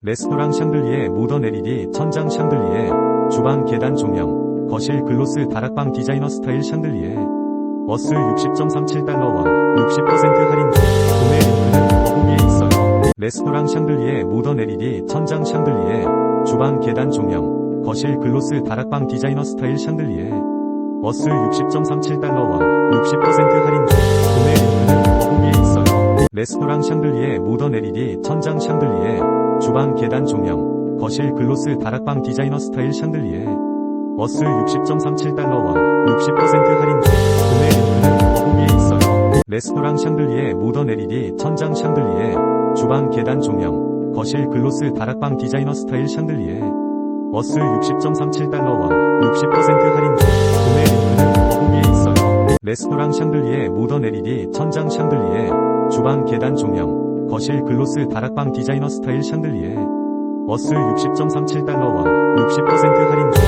레스토랑 샹들리에 모던 LED 천장 샹들리에 주방 계단 조명 거실 글로스 다락방 디자이너 스타일 샹들리에. 어스 60.37달러 원 60% 할인 중 구매 링크는 더보기에 있어요. 레스토랑 샹들리에 모던 LED 천장 샹들리에 주방 계단 조명 거실 글로스 다락방 디자이너 스타일 샹들리에. 어스 60.37달러 원 60% 할인 중 구매 링크는 더보기에 있어요. 레스토랑 샹들리에 모던 LED 천장 샹들리에 주방 계단 조명 거실 글로스 다락방 디자이너 스타일 샹들리에 어스 60.37달러 원 60% 할인 중 구매 링크는 더보기에 있어요. 레스토랑 샹들리에 모던 LED 천장 샹들리에 주방 계단 조명 거실 글로스 다락방 디자이너 스타일 샹들리에 어스 60.37달러 원 60% 할인 중 구매 링크는 더보기에 있어요. 레스토랑 샹들리에 모던 LED 천장 샹들리에 주방 계단 조명 거실 글로스 다락방 디자이너 스타일 샹들리에 어스 60.37달러와 60% 할인 중.